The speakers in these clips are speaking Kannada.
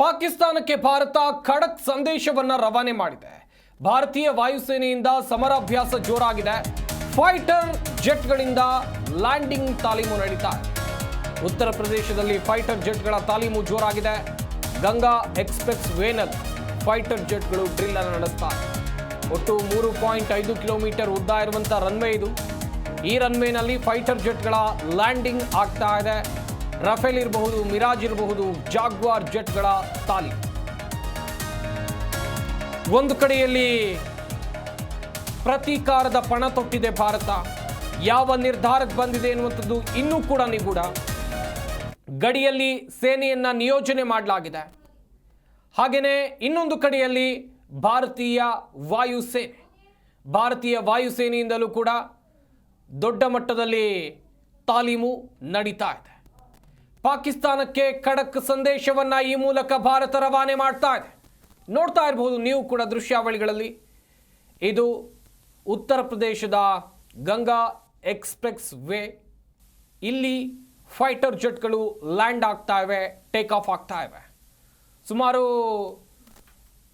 ಪಾಕಿಸ್ತಾನಕ್ಕೆ ಭಾರತ ಖಡಕ್ ಸಂದೇಶವನ್ನ ರವಾನೆ ಮಾಡಿದೆ. ಭಾರತೀಯ ವಾಯುಸೇನೆಯಿಂದ ಸಮರಾಭ್ಯಾಸ ಜೋರಾಗಿದೆ. ಫೈಟರ್ ಜೆಟ್ಗಳಿಂದ ಲ್ಯಾಂಡಿಂಗ್ ತಾಲೀಮು ನಡೀತಾ ಉತ್ತರ ಪ್ರದೇಶದಲ್ಲಿ ಫೈಟರ್ ಜೆಟ್ಗಳ ತಾಲೀಮು ಜೋರಾಗಿದೆ. ಗಂಗಾ ಎಕ್ಸ್ಪ್ರೆಸ್ ವೇನಲ್ಲಿ ಫೈಟರ್ ಜೆಟ್ಗಳು ಡ್ರಿಲ್ ಅನ್ನು ನಡೆಸ್ತಾ ಒಟ್ಟು ಮೂರು ಪಾಯಿಂಟ್ ಐದು ಕಿಲೋಮೀಟರ್ ಉದ್ದ ಇರುವಂಥ ರನ್ವೇ ಇದು. ಈ ರನ್ವೇನಲ್ಲಿ ಫೈಟರ್ ಜೆಟ್ಗಳ ಲ್ಯಾಂಡಿಂಗ್ ಆಗ್ತಾ ಇದೆ. ರಫೇಲ್ ಇರಬಹುದು, ಮಿರಾಜ್ ಇರಬಹುದು, ಜಾಗ್ವಾರ್ ಜೆಟ್ಗಳ ತಾಲಿ. ಒಂದು ಕಡೆಯಲ್ಲಿ ಪ್ರತೀಕಾರದ ಪಣ ತೊಟ್ಟಿದೆ ಭಾರತ. ಯಾವ ನಿರ್ಧಾರಕ್ಕೆ ಬಂದಿದೆ ಎನ್ನುವಂಥದ್ದು ಇನ್ನೂ ಕೂಡ ನಿಗೂಢ. ಗಡಿಯಲ್ಲಿ ಸೇನೆಯನ್ನ ನಿಯೋಜನೆ ಮಾಡಲಾಗಿದೆ. ಹಾಗೆಯೇ ಇನ್ನೊಂದು ಕಡೆಯಲ್ಲಿ ಭಾರತೀಯ ವಾಯುಸೇನೆ. ಭಾರತೀಯ ವಾಯುಸೇನೆಯಿಂದಲೂ ಕೂಡ ದೊಡ್ಡ ಮಟ್ಟದಲ್ಲಿ ತಾಲೀಮು ನಡೀತಾ ಇದೆ. ಪಾಕಿಸ್ತಾನಕ್ಕೆ ಖಡಕ್ ಸಂದೇಶವನ್ನ ಈ ಮೂಲಕ ಭಾರತ ರವಾನೆ ಮಾಡ್ತಾ ಇದೆ. ನೋಡ್ತಾ ಇರಬಹುದು ನೀವು ಕೂಡ ದೃಶ್ಯಾವಳಿಗಳಲ್ಲಿ. ಇದು ಉತ್ತರ ಪ್ರದೇಶದ ಗಂಗಾ ಎಕ್ಸ್ಪ್ರೆಸ್ ವೇ. ಇಲ್ಲಿ ಫೈಟರ್ ಜೆಟ್ಗಳು ಲ್ಯಾಂಡ್ ಆಗ್ತಾ ಇವೆ, ಟೇಕ್ ಆಫ್ ಆಗ್ತಾ ಇವೆ. ಸುಮಾರು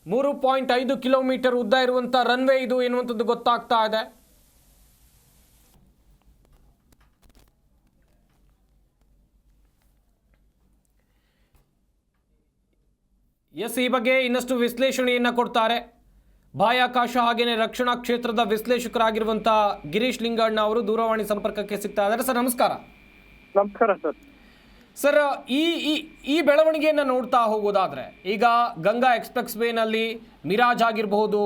ಮೂರು ಪಾಯಿಂಟ್ ಐದು ಕಿಲೋಮೀಟರ್ ಉದ್ದ ಇರುವಂಥ ರನ್ವೇ ಇದು ಎನ್ನುವಂಥದ್ದು ಗೊತ್ತಾಗ್ತಾ ಇದೆ. ಎಸ್ ಈ ಬಗ್ಗೆ ಇನ್ನಷ್ಟು ವಿಶ್ಲೇಷಣೆಯನ್ನು ಕೊಡ್ತಾರೆ. ಬಾಹ್ಯಾಕಾಶ ಹಾಗೆಯೇ ರಕ್ಷಣಾ ಕ್ಷೇತ್ರದ ವಿಶ್ಲೇಷಕರಾಗಿರುವಂಥ ಗಿರೀಶ್ ಲಿಂಗಣ್ಣ ಅವರು ದೂರವಾಣಿ ಸಂಪರ್ಕಕ್ಕೆ ಸಿಗ್ತಾ ಇದ್ದಾರೆ. ಸರ್ ನಮಸ್ಕಾರ. ನಮಸ್ಕಾರ ಸರ್. ಸರ್ ಈ ಈ ಈ ಬೆಳವಣಿಗೆಯನ್ನು ನೋಡ್ತಾ ಹೋಗೋದಾದ್ರೆ ಈಗ ಗಂಗಾ ಎಕ್ಸ್ಪ್ರೆಸ್ ವೇನಲ್ಲಿ ಮಿರಾಜ್ ಆಗಿರಬಹುದು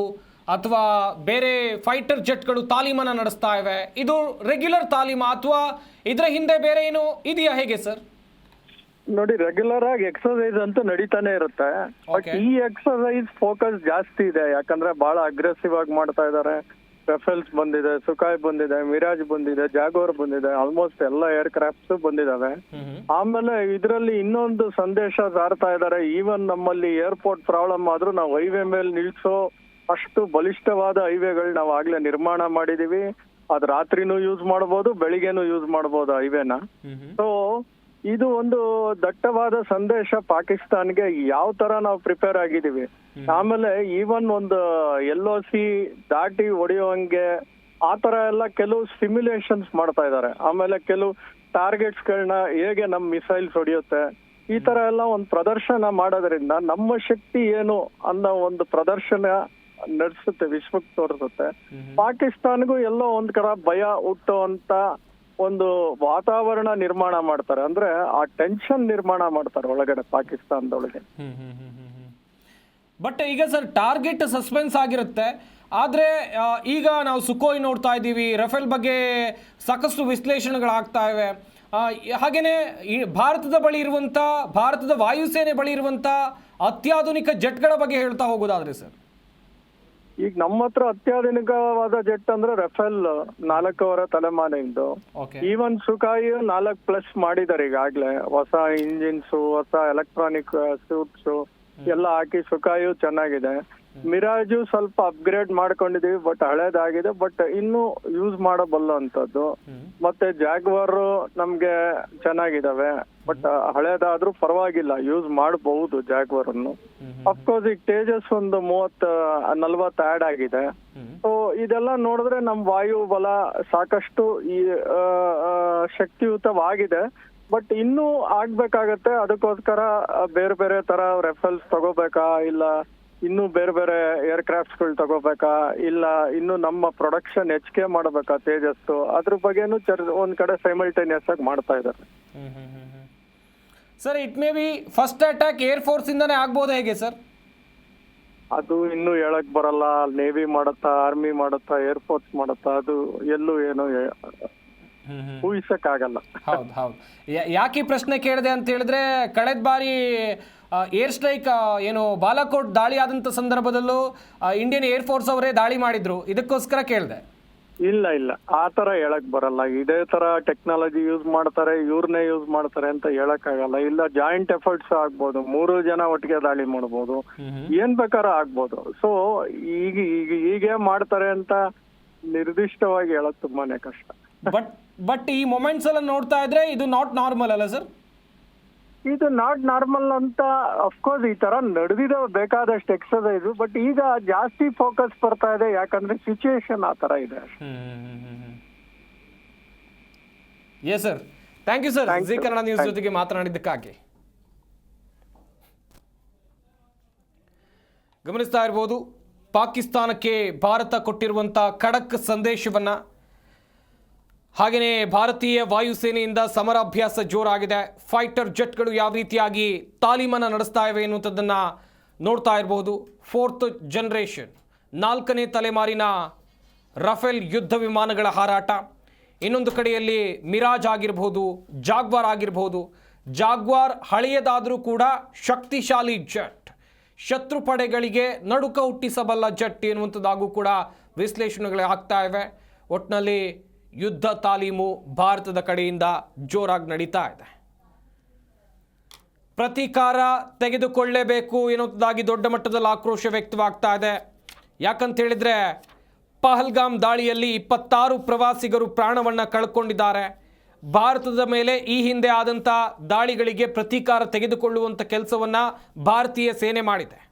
ಅಥವಾ ಬೇರೆ ಫೈಟರ್ ಜೆಟ್ಗಳು ತಾಲೀಮನ್ನು ನಡೆಸ್ತಾ ಇವೆ. ಇದು ರೆಗ್ಯುಲರ್ ತಾಲೀಮ ಅಥವಾ ಇದರ ಹಿಂದೆ ಬೇರೆ ಏನು ಇದೆಯಾ ಹೇಗೆ ಸರ್? ನೋಡಿ ರೆಗ್ಯುಲರ್ ಆಗಿ ಎಕ್ಸರ್ಸೈಸ್ ಅಂತೂ ನಡೀತಾನೆ ಇರುತ್ತೆ. But Okay. ಈ ಎಕ್ಸರ್ಸೈಸ್ ಫೋಕಸ್ ಜಾಸ್ತಿ ಇದೆ. ಯಾಕಂದ್ರೆ ಬಹಳ ಅಗ್ರೆಸಿವ್ ಆಗಿ ಮಾಡ್ತಾ ಇದ್ದಾರೆ ರೆಫೆಲ್ಸ್ ಬಂದಿದೆ ಸುಖಾಯ್ ಬಂದಿದೆ ಮಿರಾಜ್ ಬಂದಿದೆ ಜಾಗೋರ್ ಬಂದಿದೆ ಆಲ್ಮೋಸ್ಟ್ ಎಲ್ಲ ಏರ್ ಕ್ರಾಫ್ಟ್ಸ್ ಬಂದಿದಾವೆ. ಆಮೇಲೆ ಇದರಲ್ಲಿ ಇನ್ನೊಂದು ಸಂದೇಶ ಸಾರ್ತಾ ಇದ್ದಾರೆ ಈವನ್ ನಮ್ಮಲ್ಲಿ ಏರ್ಪೋರ್ಟ್ ಪ್ರಾಬ್ಲಮ್ ಆದ್ರೂ ನಾವು ಹೈವೇ ಮೇಲೆ ನಿಲ್ಸೋ ಅಷ್ಟು ಬಲಿಷ್ಠವಾದ ಹೈವೇಗಳು ನಾವು ಆಗ್ಲೇ ನಿರ್ಮಾಣ ಮಾಡಿದೀವಿ. ಅದ್ ರಾತ್ರಿನೂ ಯೂಸ್ ಮಾಡ್ಬೋದು ಬೆಳಿಗ್ಗೆನೂ ಯೂಸ್ ಮಾಡ್ಬೋದು ಹೈವೇನ ಸೊ ಇದು ಒಂದು ದಟ್ಟವಾದ ಸಂದೇಶ ಪಾಕಿಸ್ತಾನ್ಗೆ ಯಾವ ತರ ನಾವು ಪ್ರಿಪೇರ್ ಆಗಿದ್ದೀವಿ. ಆಮೇಲೆ ಈವನ್ ಒಂದು ಎಲ್ ಒ ಸಿ ದಾಟಿ ಹೊಡೆಯುವಂಗೆ ಆ ತರ ಎಲ್ಲ ಕೆಲವು ಸಿಮ್ಯುಲೇಷನ್ಸ್ ಮಾಡ್ತಾ ಇದ್ದಾರೆ. ಆಮೇಲೆ ಕೆಲವು ಟಾರ್ಗೆಟ್ಸ್ ಗಳನ್ನ ಹೇಗೆ ನಮ್ ಮಿಸೈಲ್ಸ್ ಹೊಡೆಯುತ್ತೆ ಈ ತರ ಎಲ್ಲ ಒಂದು ಪ್ರದರ್ಶನ ಮಾಡೋದ್ರಿಂದ ನಮ್ಮ ಶಕ್ತಿ ಏನು ಅನ್ನೋ ಒಂದು ಪ್ರದರ್ಶನ ನಡೆಸುತ್ತೆ ವಿಶ್ವಕ್ಕೆ ತೋರಿಸುತ್ತೆ. ಪಾಕಿಸ್ತಾನ್ಗೂ ಎಲ್ಲೋ ಒಂದ್ ಕಡೆ ಭಯ ಹುಟ್ಟುವಂತ ಒಂದು ವಾತಾವರಣ ನಿರ್ಮಾಣ ಮಾಡ್ತಾರೆ. ಅಂದ್ರೆ ಆ ಟೆನ್ಷನ್ ನಿರ್ಮಾಣ ಮಾಡ್ತಾರೆ ಒಳಗಡೆ ಪಾಕಿಸ್ತಾನದೊಳಗೆ. ಬಟ್ ಈಗ ಸರ್ ಟಾರ್ಗೆಟ್ ಸಸ್ಪೆನ್ಸ್ ಆಗಿರುತ್ತೆ. ಆದರೆ ಈಗ ನಾವು ಸುಖೋಯ್ ನೋಡ್ತಾ ಇದ್ದೀವಿ. ರಫೇಲ್ ಬಗ್ಗೆ ಸಾಕಷ್ಟು ವಿಶ್ಲೇಷಣೆಗಳಾಗ್ತಾ ಇವೆ. ಈ ಭಾರತದ ಬಳಿ ಇರುವಂತ, ಭಾರತದ ವಾಯುಸೇನೆ ಬಳಿ ಇರುವಂತ ಅತ್ಯಾಧುನಿಕ ಜೆಟ್ಗಳ ಬಗ್ಗೆ ಹೇಳ್ತಾ ಹೋಗೋದಾದ್ರೆ ಸರ್ ಈಗ ನಮ್ಮ ಹತ್ರ ಅತ್ಯಾಧುನಿಕವಾದ ಜೆಟ್ ಅಂದ್ರೆ ರಫೇಲ್ ನಾಲ್ಕೂವರೆ ತಲೆಮಾನಿಂದು ಓಕೆ ಈವನ್ ಸುಖಾಯಿ ನಾಲ್ಕು ಪ್ಲಸ್ ಮಾಡಿದ್ದಾರೆ ಈಗಾಗ್ಲೇ. ಹೊಸ ಇಂಜಿನ್ಸ್ ಹೊಸ ಎಲೆಕ್ಟ್ರಾನಿಕ್ ಸೂಟ್ಸ್ ಎಲ್ಲ ಹಾಕಿ ಸುಖಾಯು ಚೆನ್ನಾಗಿದೆ. ಮಿರಾಜು ಸ್ವಲ್ಪ ಅಪ್ಗ್ರೇಡ್ ಮಾಡ್ಕೊಂಡಿದೀವಿ ಬಟ್ ಹಳೇದಾಗಿದೆ ಬಟ್ ಇನ್ನು ಯೂಸ್ ಮಾಡಬಲ್ಲಂತದ್ದು ಮತ್ತೆ ಜಾಗ್ವಾರ್ ನಮ್ಗೆ ಚೆನ್ನಾಗಿದಾವೆ ಬಟ್ ಹಳೇದಾದ್ರೂ ಪರವಾಗಿಲ್ಲ. ಯೂಸ್ ಮಾಡಬಹುದು ಜಾಗ್ವರ್ ಅನ್ನು. ಅಫ್ಕೋರ್ಸ್ ಈಗ ತೇಜಸ್ ಒಂದು ಮೂವತ್ ನಲ್ವತ್ ಆಡ್ ಆಗಿದೆ. ಸೊ ಇದೆಲ್ಲ ನೋಡಿದ್ರೆ ನಮ್ ವಾಯು ಬಲ ಸಾಕಷ್ಟು ಈ ಶಕ್ತಿಯುತವಾಗಿದೆ. ಬಟ್ ಇನ್ನೂ ಆಗ್ಬೇಕಾಗತ್ತೆ. ಅದಕ್ಕೋಸ್ಕರ ಬೇರೆ ಬೇರೆ ತರ ರೆಫಲ್ಸ್ ತಗೋಬೇಕಾ? ಇಲ್ಲ ಇನ್ನು ಬೇರೆ ಬೇರೆ ಏರ್ ಕ್ರಾಫ್ಟ್ಸ್ಗಳು ತಗೋಬೇಕಾ? ಇಲ್ಲ ಇನ್ನು ನಮ್ಮ ಪ್ರೊಡಕ್ಷನ್ ಹೆಚ್ಚಿಗೆ ಮಾಡಬೇಕಾ ತೇಜಸ್ ಅದ್ರ ಬಗ್ಗೆನೂ ಚರ್ ಒಂದ್ ಕಡೆ ಸೈಮಲ್ಟೇನಿಯಸ್ ಆಗಿ ಮಾಡ್ತಾ ಇದ್ದಾರೆ. Sir it may be first attack air force ಇಂದಾನೆ ಆಗ್ಬೋದು ಹೇಗೆ ಸರ್ ಅದು ಇನ್ನು ಹೇಳಕ್ ಬರಲ್ಲ. ನೇವಿ ಮಾಡುತ್ತಾ ಆರ್ಮಿ ಮಾಡುತ್ತಾ ಏರ್ ಫೋರ್ಸ್ ಮಾಡುತ್ತಾ ಅದು ಎಲ್ಲೂ ಏನು ಊಹಿಸಕ್ಕಾಗಲ್ಲ. ಹೌದು ಹೌದು. ಯಾಕೆ ಪ್ರಶ್ನೆ ಕೇಳಿದೆ ಅಂತ ಹೇಳಿದ್ರೆ ಕಳೆದ ಬಾರಿ ಏರ್ ಸ್ಟ್ರೈಕ್ ಏನು ಬಾಲಾಕೋಟ್ ದಾಳಿ ಆದಂಥ ಸಂದರ್ಭದಲ್ಲೂ ಇಂಡಿಯನ್ ಏರ್ ಫೋರ್ಸ್ ಅವರೇ ದಾಳಿ ಮಾಡಿದ್ರು. ಇದಕ್ಕೋಸ್ಕರ ಕೇಳಿದೆ. ಇಲ್ಲ ಇಲ್ಲ. ಆ ತರ ಹೇಳಕ್ ಬರಲ್ಲ. ಇದೇ ತರ ಟೆಕ್ನಾಲಜಿ ಯೂಸ್ ಮಾಡ್ತಾರೆ ಇವ್ರನ್ನೇ ಯೂಸ್ ಮಾಡ್ತಾರೆ ಅಂತ ಹೇಳಕ್ ಆಗಲ್ಲ ಇಲ್ಲ ಜಾಯಿಂಟ್ ಎಫರ್ಟ್ಸ್ ಆಗ್ಬೋದು. ಮೂರು ಜನ ಒಟ್ಟಿಗೆ ದಾಳಿ ಮಾಡ್ಬೋದು. ಏನ್ ಬೇಕಾರ ಆಗ್ಬೋದು. ಸೊ ಈಗ ಈಗ ಹೀಗೆ ಮಾಡ್ತಾರೆ ಅಂತ ನಿರ್ದಿಷ್ಟವಾಗಿ ಹೇಳಕ್ ತುಂಬಾನೇ ಕಷ್ಟ. ಬಟ್ ಬಟ್ ಈ ಮೊಮೆಂಟ್ಸ್ ಎಲ್ಲ ನೋಡ್ತಾ ಇದ್ರೆ ಇದು ನಾಟ್ ನಾರ್ಮಲ್ ಅಲ್ಲ ಸರ್ ಇದು ನಾಟ್ ನಾರ್ಮಲ್ ಅಂತ ಅಫ್ಕೋರ್ಸ್ ಈ ತರ ನಡೆದಿದೆ ಬೇಕಾದಷ್ಟು ಎಕ್ಸಸೈಸ್ ಬಟ್ ಈಗ ಜಾಸ್ತಿ ಫೋಕಸ್ ಬರ್ತಾ ಇದೆ ಯಾಕಂದ್ರೆ ಸಿಚುಯೇಷನ್ ಆ ತರ ಇದೆ. Sir thank you sir Zee Kannada news ಜೊತೆಗೆ ಮಾತನಾಡಿದ್ದಕ್ಕಾಗಿ. ಗಮನಿಸ್ತಾ ಇರ್ಬೋದು ಪಾಕಿಸ್ತಾನಕ್ಕೆ ಭಾರತ ಕೊಟ್ಟಿರುವಂತಹ ಖಡಕ್ ಸಂದೇಶವನ್ನ ಹಾಗೆಯೇ ಭಾರತೀಯ ವಾಯುಸೇನೆಯಿಂದ ಸಮರಾಭ್ಯಾಸ ಜೋರಾಗಿದೆ. ಫೈಟರ್ ಜೆಟ್ಗಳು ಯಾವ ರೀತಿಯಾಗಿ ತಾಲೀಮನ್ನು ನಡೆಸ್ತಾ ಇವೆ ಎನ್ನುವಂಥದ್ದನ್ನು ನೋಡ್ತಾ ಇರಬಹುದು. ಫೋರ್ತ್ ಜನ್ರೇಷನ್, ನಾಲ್ಕನೇ ತಲೆಮಾರಿನ ರಫೇಲ್ ಯುದ್ಧ ವಿಮಾನಗಳ ಹಾರಾಟ. ಇನ್ನೊಂದು ಕಡೆಯಲ್ಲಿ ಮಿರಾಜ್ ಆಗಿರಬಹುದು, ಜಾಗ್ವಾರ್ ಆಗಿರಬಹುದು. ಜಾಗ್ವಾರ್ ಹಳೆಯದಾದರೂ ಕೂಡ ಶಕ್ತಿಶಾಲಿ ಜೆಟ್. ಶತ್ರು ಪಡೆಗಳಿಗೆ ನಡುಕ ಹುಟ್ಟಿಸಬಲ್ಲ ಜೆಟ್ ಎನ್ನುವಂಥದ್ದಾಗೂ ಕೂಡ ವಿಶ್ಲೇಷಣೆಗಳು ಆಗ್ತಾ ಇವೆ. ಒಟ್ಟಿನಲ್ಲಿ ಯುದ್ಧ ತಾಲೀಮು ಭಾರತದ ಕಡೆಯಿಂದ ಜೋರಾಗಿ ನಡೀತಾ ಇದೆ. ಪ್ರತೀಕಾರ ತೆಗೆದುಕೊಳ್ಳೇಬೇಕು ಎನ್ನುವುದಾಗಿ ದೊಡ್ಡ ಮಟ್ಟದಲ್ಲಿ ಆಕ್ರೋಶ ವ್ಯಕ್ತವಾಗ್ತಾ ಇದೆ. ಯಾಕಂತ ಹೇಳಿದ್ರೆ ಪಹಲ್ಗಾಮ್ ದಾಳಿಯಲ್ಲಿ ಇಪ್ಪತ್ತಾರು ಪ್ರವಾಸಿಗರು ಪ್ರಾಣವನ್ನು ಕಳ್ಕೊಂಡಿದ್ದಾರೆ. ಭಾರತದ ಮೇಲೆ ಈ ಹಿಂದೆ ಆದಂಥ ದಾಳಿಗಳಿಗೆ ಪ್ರತೀಕಾರ ತೆಗೆದುಕೊಳ್ಳುವಂಥ ಕೆಲಸವನ್ನ ಭಾರತೀಯ ಸೇನೆ ಮಾಡಿದೆ.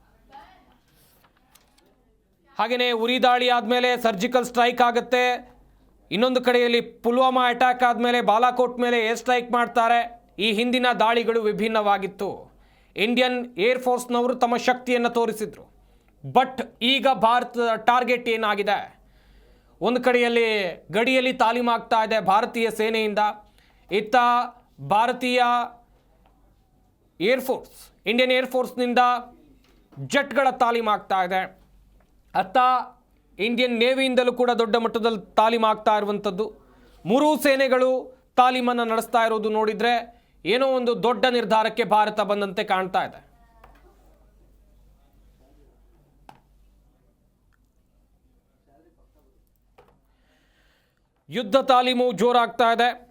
ಹಾಗೆಯೇ ಉರಿ ದಾಳಿ ಆದಮೇಲೆ ಸರ್ಜಿಕಲ್ ಸ್ಟ್ರೈಕ್ ಆಗುತ್ತೆ. ಇನ್ನೊಂದು ಕಡೆಯಲ್ಲಿ ಪುಲ್ವಾಮಾ ಅಟ್ಯಾಕ್ ಆದಮೇಲೆ ಬಾಲಾಕೋಟ್ ಮೇಲೆ ಏರ್ ಸ್ಟ್ರೈಕ್ ಮಾಡ್ತಾರೆ. ಈ ಹಿಂದಿನ ದಾಳಿಗಳು ವಿಭಿನ್ನವಾಗಿತ್ತು. ಇಂಡಿಯನ್ ಏರ್ ಫೋರ್ಸ್ನವರು ತಮ್ಮ ಶಕ್ತಿಯನ್ನು ತೋರಿಸಿದ್ರು. ಬಟ್ ಈಗ ಭಾರತದ ಟಾರ್ಗೆಟ್ ಏನಾಗಿದೆ? ಒಂದು ಕಡೆಯಲ್ಲಿ ಗಡಿಯಲ್ಲಿ ತಾಲೀಮಾಗ್ತಾ ಇದೆ ಭಾರತೀಯ ಸೇನೆಯಿಂದ. ಇತ್ತ ಭಾರತೀಯ ಏರ್ಫೋರ್ಸ್ ಇಂಡಿಯನ್ ಏರ್ಫೋರ್ಸ್ನಿಂದ ಜೆಟ್ಗಳ ತಾಲೀಮಾಗ್ತಾ ಇದೆ. ಅತ್ತ ಇಂಡಿಯನ್ ನೇವಿಯಿಂದಲೂ ಕೂಡ ದೊಡ್ಡ ಮಟ್ಟದಲ್ಲಿ ತಾಲೀಮಾಗ್ತಾ ಇರುವಂಥದ್ದು. ಮೂರೂ ಸೇನೆಗಳು ತಾಲೀಮನ್ನು ನಡೆಸ್ತಾ ಇರೋದು ನೋಡಿದರೆ ಏನೋ ಒಂದು ದೊಡ್ಡ ನಿರ್ಧಾರಕ್ಕೆ ಭಾರತ ಬಂದಂತೆ ಕಾಣ್ತಾ ಇದೆ. ಯುದ್ಧ ತಾಲೀಮು ಜೋರಾಗ್ತಾ ಇದೆ.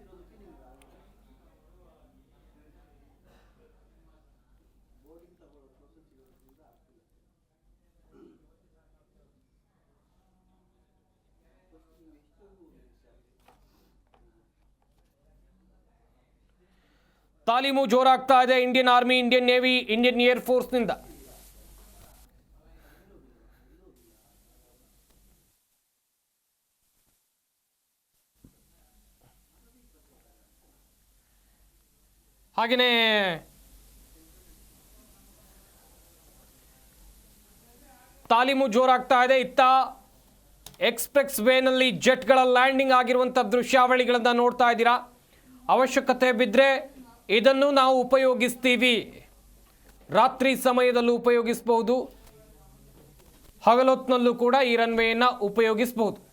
ತಾಲೀಮು ಜೋರಾಗ್ತಾ ಇದೆ Indian army, Indian navy, Indian air ಫೋರ್ಸ್ನಿಂದ ಹಾಗೆಯೇ ತಾಲೀಮು ಜೋರಾಗ್ತಾ ಇದೆ. ಇತ್ತ ಎಕ್ಸ್ಪ್ರೆಸ್ ವೇನಲ್ಲಿ ಜೆಟ್ಗಳ ಲ್ಯಾಂಡಿಂಗ್ ಆಗಿರುವಂಥ ದೃಶ್ಯಾವಳಿಗಳನ್ನು ನೋಡ್ತಾ ಇದ್ದೀರಾ. ಅವಶ್ಯಕತೆ ಬಿದ್ದರೆ ಇದನ್ನು ನಾವು ಉಪಯೋಗಿಸ್ತೀವಿ. ರಾತ್ರಿ ಸಮಯದಲ್ಲೂ ಉಪಯೋಗಿಸಬಹುದು ಹಗಲೊತ್ತಿನಲ್ಲೂ ಕೂಡ ಈ ರನ್ವೆಯನ್ನು ಉಪಯೋಗಿಸಬಹುದು